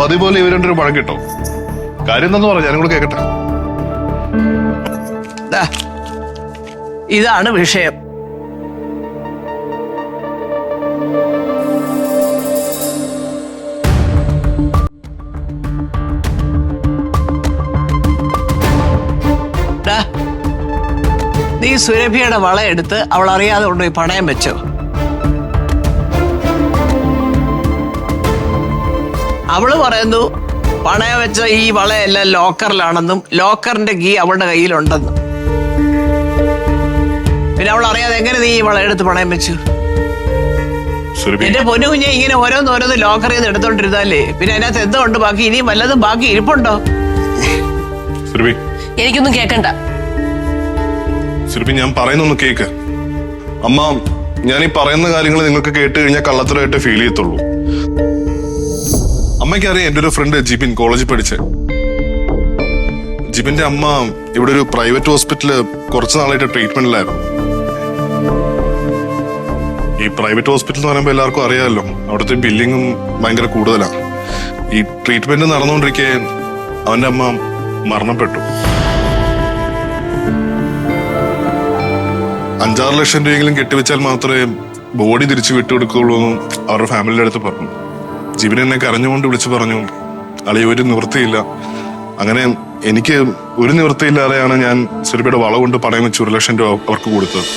പതിവ് പോലെ ഇവർ രണ്ടൊരു പഴം കിട്ടോ. കാര്യം എന്താന്ന് പറഞ്ഞു ഞാനും കൂടെ ഇതാണ് വിഷയം. ദാ, നീ സുരഭിയുടെ വള എടുത്ത് അവൾ അറിയാതെ കൊണ്ടുപോയി പണയം വെച്ചോ. അവൾ പറയുന്നു പണയം വെച്ച ഈ വളയെല്ലാം ലോക്കറിലാണെന്നും ലോക്കറിന്റെ കീ അവളുടെ കയ്യിലുണ്ടെന്നും. പിന്നെ അവൾ അറിയാതെ എങ്ങനെ നീ ഈ വളയെടുത്ത് എടുത്ത് പണയം വെച്ചു? എന്റെ പൊന്നു കുഞ്ഞെ ഇങ്ങനെ ഓരോന്ന് ഓരോന്ന് ലോക്കറിൽ നിന്ന് എടുത്തോണ്ടിരുന്നാലേ പിന്നെ അതിനകത്ത് എന്തോ ഉണ്ട്? ബാക്കി ഇനിയും വല്ലതും ബാക്കി ഇരിപ്പുണ്ടോ? എനിക്കൊന്നും കേക്കണ്ട. സുരഭി ഞാൻ പറയുന്നൊന്ന് കേക്ക്. അമ്മ ഞാൻ ഈ പറയുന്ന കാര്യങ്ങൾ നിങ്ങൾക്ക് കേട്ട് കഴിഞ്ഞാൽ കള്ളത്തരമായിട്ട് ഫീൽ ചെയ്യത്തുള്ളൂ. അമ്മയ്ക്ക് അറിയാം എന്റെ ഒരു ഫ്രണ്ട് ജിബിൻ കോളേജിൽ പഠിച്ച്. ജിബിന്റെ അമ്മ ഇവിടെ ഒരു പ്രൈവറ്റ് ഹോസ്പിറ്റലിൽ കുറച്ച് നാളായിട്ട് ട്രീറ്റ്മെന്റിലായിരുന്നു ഈ പ്രൈവറ്റ് ഹോസ്പിറ്റൽ എന്ന് പറയുമ്പോൾ എല്ലാവർക്കും അറിയാമല്ലോ. അവിടുത്തെ ബില്ലിങ്ങും ഭയങ്കര കൂടുതലാണ്. ഈ ട്രീറ്റ്മെന്റ് നടന്നുകൊണ്ടിരിക്കെ അവന്റെ അമ്മ മരണപ്പെട്ടു. അഞ്ചാറ് ലക്ഷം രൂപയെങ്കിലും കെട്ടിവെച്ചാൽ മാത്രമേ ബോഡി തിരിച്ചു വിട്ടുകൊടുക്കുകയുള്ളൂ എന്നും അവരുടെ ഫാമിലിയുടെ അടുത്ത് പറഞ്ഞു. ജിബിൻ എന്നെ കരഞ്ഞുകൊണ്ട് വിളിച്ചു പറഞ്ഞു അളി ഒരു നിവൃത്തിയില്ല. അങ്ങനെ എനിക്ക് ഒരു നിവൃത്തിയില്ലാതെയാണ് ഞാൻ സുരഭിയുടെ വള കൊണ്ട് പണയം വെച്ച് ഒരു ലക്ഷം രൂപ അവർക്ക് കൊടുത്തത്.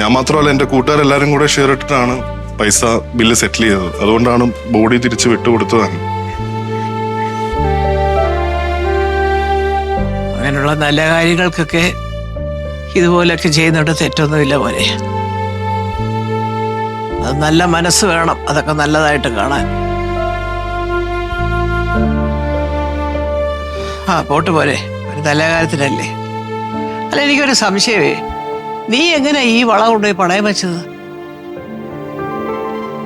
ഞാൻ മാത്രമല്ല എന്റെ കൂട്ടുകാരെല്ലാരും കൂടെ ഷെയർ ഇട്ടിട്ടാണ് പൈസ ബില്ല് സെറ്റിൽ ചെയ്തത്. അതുകൊണ്ടാണ് ബോഡി തിരിച്ച് വിട്ടുകൊടുത്തതാണ് അങ്ങനെയുള്ള നല്ല കാര്യങ്ങൾക്കൊക്കെ ഇതുപോലൊക്കെ ചെയ്യുന്നുണ്ട് തെറ്റൊന്നുമില്ല പോലെ നല്ല മനസ്സ് വേണം. അതൊക്കെ നല്ലതായിട്ട് കാണാൻ. ആ പോട്ട് പോരെ. ഒരു തലകാലത്തിനല്ലേ അല്ല എനിക്കൊരു സംശയമേ. നീ എങ്ങനെ ഈ വള കൊണ്ടുപോയി പണയം വെച്ചത്?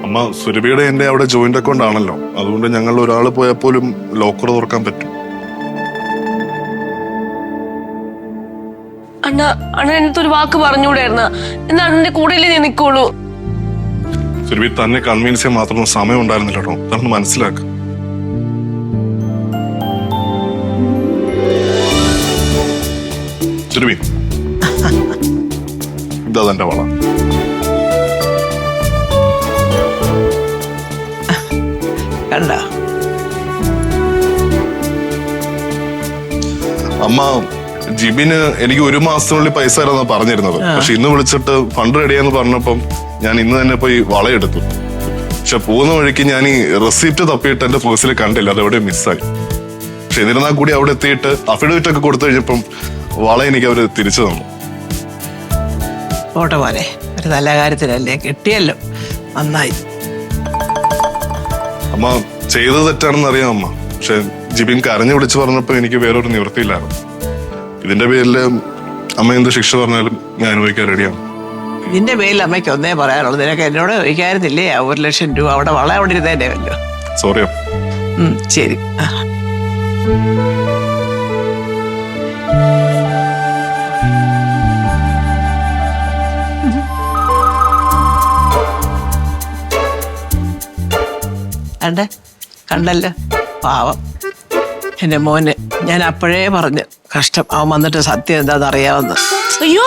അമ്മ സുരഭിയുടെ എന്റെ അവിടെ ജോയിന്റ് അക്കൗണ്ട് ആണല്ലോ. അതുകൊണ്ട് ഞങ്ങൾ ഒരാൾ പോയാൽ പോലും ലോക്കർ തുറക്കാൻ പറ്റും. അണ്ണ അണ്ണ എന്നിട്ട് ഒരു വാക്ക് പറഞ്ഞുകൂടായിരുന്ന. എന്നാ അണ്ണന്റെ കൂടെയല്ലേ ഞാൻ നിൽക്കുള്ളൂ? സുരഭി തന്നെ കൺവീൻസ് ചെയ്യാൻ മാത്രം സമയം ഉണ്ടായിരുന്നില്ല കേട്ടോ. അതൊന്ന് മനസ്സിലാക്കുക സുരഭി ഇതാ തന്റെ വള. കണ്ട. അമ്മ ജിബിന് എനിക്ക് ഒരു മാസത്തിനുള്ളിൽ പൈസ തരാന്നാ പറഞ്ഞിരുന്നത്. പക്ഷെ ഇന്ന് വിളിച്ചിട്ട് ഫണ്ട് റെഡിയാന്ന് പറഞ്ഞപ്പം ഞാൻ ഇന്ന് തന്നെ പോയി വളയെടുത്തു. പക്ഷെ പോകുന്ന വഴിക്ക് ഞാൻ ഈ റെസിപ്റ്റ് തപ്പിയിട്ട് എന്റെ പേഴ്സിൽ കണ്ടില്ല അത് എവിടെ മിസ്സായി പക്ഷെ എന്നിരുന്നാൽ കൂടി അവിടെ എത്തിയിട്ട് അഫിഡവിറ്റ് ഒക്കെ കൊടുത്തു കഴിഞ്ഞപ്പം വള എനിക്ക് അവർ തിരിച്ചു തന്നു. പോട്ടെ പോലെ ഒരു നല്ല കാര്യത്തിലല്ലേ? കിട്ടിയല്ലോ. നന്നായി. അമ്മ ചെയ്തത് തെറ്റാണെന്ന് അറിയാം അമ്മ. പക്ഷെ ജിബിൻ കരഞ്ഞു വിളിച്ചു പറഞ്ഞപ്പോ എനിക്ക് വേറൊരു നിവൃത്തിയില്ലായിരുന്നു. ഇതിന്റെ പേരിൽ അമ്മ എന്ത് ശിക്ഷ പറഞ്ഞാലും ഞാൻ അനുഭവിക്കാൻ റെഡിയാണ് ഇതിന്റെ പേരിൽ അമ്മയ്ക്ക് ഒന്നേ പറയാനുള്ളൂ. നിനക്ക് എന്നോട് ചോദിക്കായിരുന്നില്ലേ ആ ഒരു ലക്ഷം രൂപ അവിടെ വള അവിടെ ഇരുന്നേന്റെ വല്ലോ സോറിയോ ശരി. കണ്ട കണ്ടേ? കണ്ടല്ലോ? പാവം. എന്റെ മോന് ഞാൻ അപ്പോഴേ പറഞ്ഞു കഷ്ടം. അവൻ വന്നിട്ട് സത്യം എന്താന്ന് അറിയാവുന്ന അയ്യോ!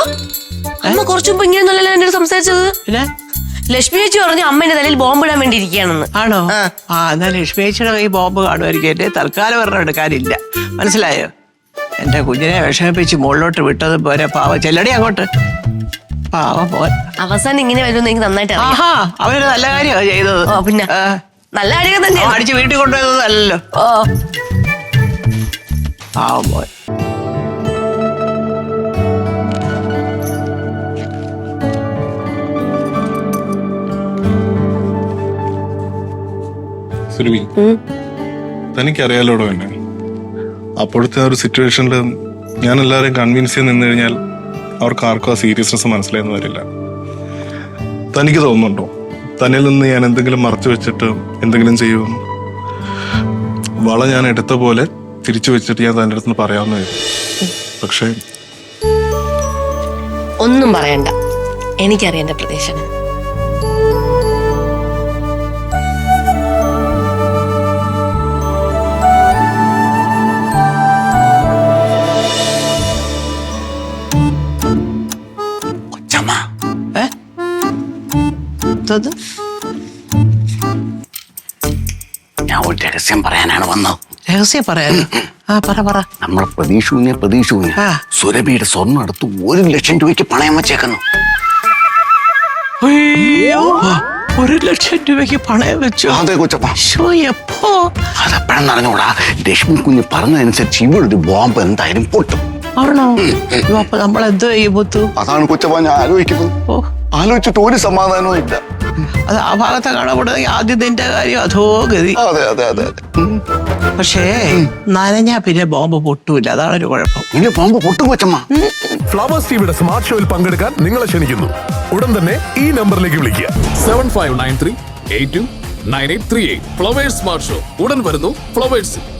അമ്മ കുറച്ചു മുമ്പ് ഇങ്ങനെ എന്നോട് സംസാരിച്ചത്. പിന്നെ? ലക്ഷ്മി ചേച്ചി പറഞ്ഞു അമ്മേന്റെ തലയിൽ ബോംബ് ഇടാൻ വേണ്ടി ഇരിക്കുകയാണെന്ന് ആണോ? ആ. എന്നാ ലക്ഷ്മി ചേച്ചിയുടെ കൈ ബോംബ് കാണുമായിരിക്കും. എന്റെ തൽക്കാലം ഒരെണ്ണം എടുക്കാനില്ല. മനസ്സിലായോ? എന്റെ കുഞ്ഞിനെ വിഷമിപ്പിച്ച് മുകളിലോട്ട് വിട്ടത് പോരെ പാവ. ചെല്ലടി അങ്ങോട്ട്. പാവ പോൻ അവസാനം ഇങ്ങനെ വരുമെന്ന് എനിക്ക് നന്നായിട്ട് അറിയാം. ആഹാ അവനൊരു നല്ല കാര്യമാണ് ചെയ്തത്. ഓ പിന്നെ? ആ, നല്ല കാര്യം തന്നെ തന്നെയാണ് അടിച്ച് വീട്ടിൽ കൊണ്ടുപോയതല്ലോ ഓ. പാവം പോൻ സുരഭി തനിക്കറിയാലോടോ എന്നെ? അപ്പോഴത്തെ ഒരു സിറ്റുവേഷനിൽ ഞാൻ എല്ലാവരെയും കൺവിൻസ് ചെയ്ത് നിന്ന് കഴിഞ്ഞാൽ അവർക്ക് ആർക്കും ആ സീരിയസ്നെസ് മനസ്സിലായെന്ന് വരില്ല. തനിക്ക് തോന്നുന്നുണ്ടോ? തന്നിൽ നിന്ന് ഞാൻ എന്തെങ്കിലും മറച്ചു വെച്ചിട്ട് എന്തെങ്കിലും ചെയ്യുമെന്ന് വള ഞാൻ എടുത്ത പോലെ തിരിച്ചു വെച്ചിട്ട് ഞാൻ തന്റെ അടുത്ത് പറയാവുന്ന പക്ഷേ ഒന്നും പറയണ്ട. എനിക്കറിയാം പ്രദേശം എന്തത് ഞാൻ ഒരു രഹസ്യം പറയാനാണ് വന്നത്. രഹസ്യം പറയാൻ? ആ പറ പറ. നമ്മളെ പ്രതീക്ഷ കുഞ്ഞെ പ്രതീക്ഷ കുഞ്ഞെ ആ. സുരഭിയുടെ സ്വർണം എടുത്ത് ഒരു ലക്ഷം രൂപയ്ക്ക് പണയം വെച്ചേക്കുന്നു. അയ്യോ ഒരു ലക്ഷം രൂപയ്ക്ക് പണയം വെച്ചു? അതെ കൊച്ചപ്പ. ശോ, എപ്പോ? അതെപ്പോഴെന്ന് അറിഞ്ഞൂടാ രശ്മി കുഞ്ഞ് പറഞ്ഞതനുസരിച്ച് ഇവളൊരു ബോംബ് എന്തായാലും പൊട്ടും. ആണോ? അപ്പൊ നമ്മൾ എന്തോ ചെയ്യും മുത്തു അതാണ് കൊച്ചപ്പ ഞാൻ ആലോചിക്കുന്നത്. ഓ. ആലോചിച്ചിട്ട് ഒരു സമാധാനവും ഇല്ല. അത് ആ ഭാഗത്തെ കാണപ്പെടുന്നെങ്കിൽ ആദ്യം നിന്റെ കാര്യം അതോ ഗതി. അതെ അതെ അതെ. പക്ഷേ നനഞ്ഞാ പിന്നെ ബോംബ് പൊട്ടൂല. അതാണ് ഒരു കുഴപ്പം. ഇനി ബോംബ് പൊട്ടും കൊച്ചമ്മ. ഫ്ലവേഴ്സ് ടിവിയുടെ സ്മാർട്ട് ഷോയിൽ പങ്കെടുക്കാൻ നിങ്ങളെ ക്ഷണിക്കുന്നു. ഉടൻ തന്നെ ഈ നമ്പറിലേക്ക് വിളിക്കുക. Seven five nine three eight two nine eight three eight. Flowers smart show. ഉടൻ വരുന്നു ഫ്ലവേഴ്സ്